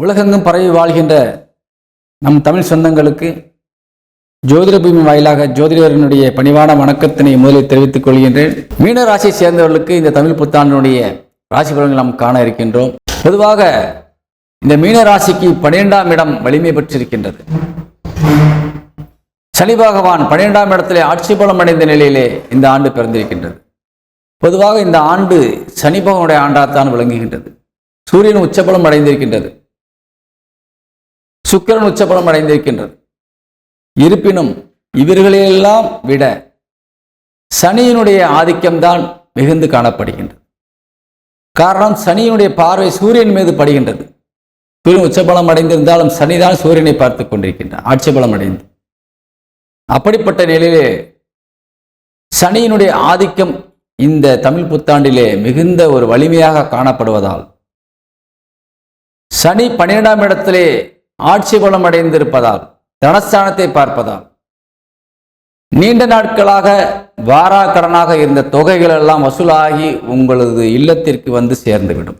உலகெங்கும் பரவி வாழ்கின்ற நம் தமிழ் சொந்தங்களுக்கு ஜோதிட பூமி வாயிலாக ஜோதிடரினுடைய பணிவான வணக்கத்தினை முதலில் தெரிவித்துக் கொள்கின்றேன். மீன ராசியை சேர்ந்தவர்களுக்கு இந்த தமிழ் புத்தாண்டினுடைய ராசி பலன்கள் நாம் காண இருக்கின்றோம். பொதுவாக இந்த மீன ராசிக்கு பன்னிரெண்டாம் இடம் வலிமை பெற்றிருக்கின்றது. சனி பகவான் பன்னிரெண்டாம் இடத்திலே ஆட்சி பலம் அடைந்த நிலையிலே இந்த ஆண்டு பிறந்திருக்கின்றது. பொதுவாக இந்த ஆண்டு சனி பகவானுடைய ஆண்டாத்தான் விளங்குகின்றது. சூரியன் உச்சபலம் அடைந்திருக்கின்றது. சுக்கிரன் உச்சபலம் அடைந்திருக்கின்றது. இருப்பினும் இவர்களையெல்லாம் விட சனியினுடைய ஆதிக்கம்தான் மிகுந்து காணப்படுகின்றது. காரணம் சனியினுடைய பார்வை சூரியன் மீது படுகின்றது. பெரும் உச்சபலம் அடைந்திருந்தாலும் சனிதான் சூரியனை பார்த்து கொண்டிருக்கின்றார் ஆட்சிபலம் அடைந்து. அப்படிப்பட்ட நிலையிலே சனியினுடைய ஆதிக்கம் இந்த தமிழ் புத்தாண்டிலே மிகுந்த ஒரு வலிமையாக காணப்படுவதால் சனி பன்னிரெண்டாம் இடத்திலே ஆட்சி பலம் அடைந்திருப்பதால் தனஸ்தானத்தை பார்ப்பதால் நீண்ட நாட்களாக வாராக்கடனாக இருந்த தொகைகள் எல்லாம் வசூலாகி உங்களது இல்லத்திற்கு வந்து சேர்ந்துவிடும்.